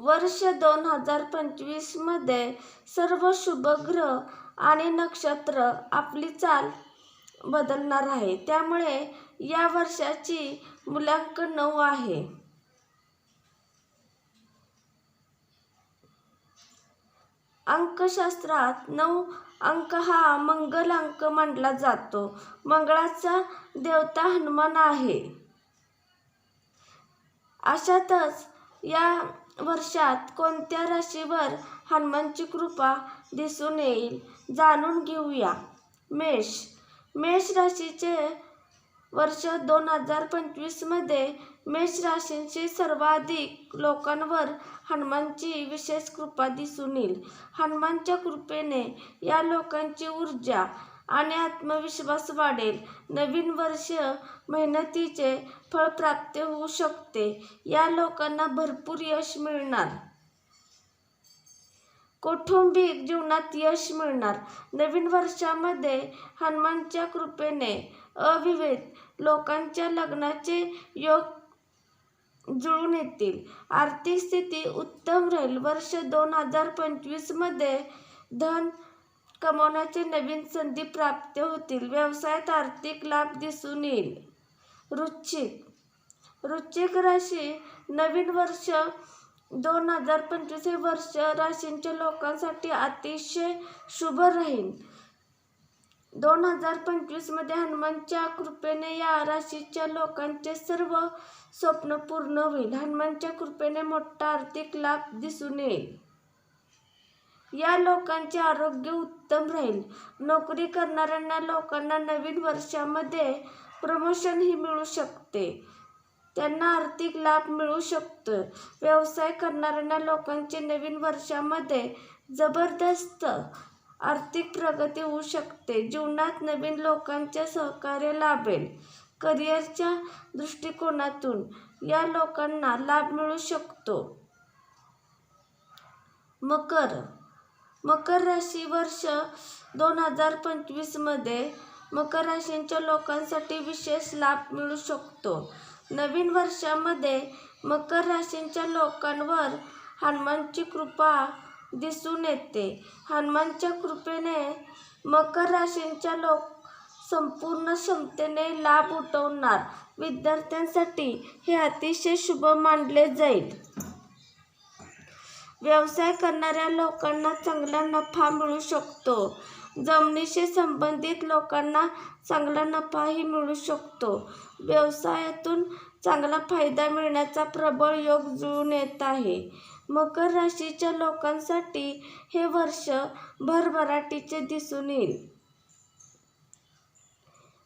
वर्ष दोन हजार पंचवीसमध्ये सर्व शुभ ग्रह आणि नक्षत्र आपली चाल बदलणार आहे. त्यामुळे या वर्षाची मुलांक नऊ आहे. अंकशास्त्रात नऊ अंक हा मंगल अंक मानला जातो. मंगळाचा देवता हनुमान आहे. अशातच या वर्षात कोणत्या राशीवर हनुमानची कृपा दिसून येईल जाणून घेऊया. मेष. मेष राशीचे वर्ष दोन हजार पंचवीसमध्ये मेष राशींची सर्वाधिक लोकांवर हनुमानची विशेष कृपा दिसून येईल. हनुमानच्या कृपेने या लोकांची ऊर्जा आणि आत्मविश्वास वाढेल. नवीन वर्ष मेहनतीचे फळ प्राप्त होऊ शकते. या लोकांना भरपूर यश मिळणार. कौटुंबिक जीवनात यश मिळणार. नवीन वर्षामध्ये हनुमानच्या कृपेने अविवेक लोकांच्या लग्नाचे योग जुळून येतील. आर्थिक स्थिती उत्तम राहील. वर्ष दोन हजार पंचवीसमध्ये धन कमवण्याचे नवीन संधी प्राप्त होतील. व्यवसायात आर्थिक लाभ दिसून येईल. वृश्चिक वृश्चिक राशी नवीन वर्ष दोन हजार पंचवीस हे वर्ष राशींच्या लोकांसाठी अतिशय शुभ राहील. दोन हजार पंचवीसमध्ये हनुमानच्या कृपेने या राशीच्या लोकांचे सर्व स्वप्न पूर्ण होईल. हनुमानच्या कृपेने मोठा आर्थिक लाभ दिसून येईल. या लोकांचे आरोग्य उत्तम राहील. नोकरी करणाऱ्यांना लोकांना नवीन वर्षामध्ये प्रमोशनही मिळू शकते. त्यांना आर्थिक लाभ मिळू शकतो. व्यवसाय करणाऱ्यांना लोकांचे नवीन वर्षामध्ये जबरदस्त आर्थिक प्रगती होऊ शकते. जीवनात नवीन लोकांचे सहकार्य लाभेल. करिअरच्या दृष्टिकोनातून या लोकांना लाभ मिळू शकतो. मकर मकर राशी वर्ष दोन हजार पंचवीसमध्ये मकर राशींच्या लोकांसाठी विशेष लाभ मिळू शकतो. नवीन वर्षामध्ये मकर राशींच्या लोकांवर हनुमानची कृपा दिसून येते. हनुमानच्या कृपेने मकर राशींच्या लोक संपूर्ण क्षमतेने लाभ उठवणार. विद्यार्थ्यांसाठी हे अतिशय शुभ मानले जाईल. व्यवसाय करणाऱ्या लोकांना चांगला नफा मिळू शकतो. जमिनीशी संबंधित लोकांना चांगला नफाही मिळू शकतो. व्यवसायातून चांगला फायदा मिळण्याचा प्रबळ योग जुळून येत आहे. मकर राशीच्या लोकांसाठी हे वर्ष भरभराटीचे दिसून येईल.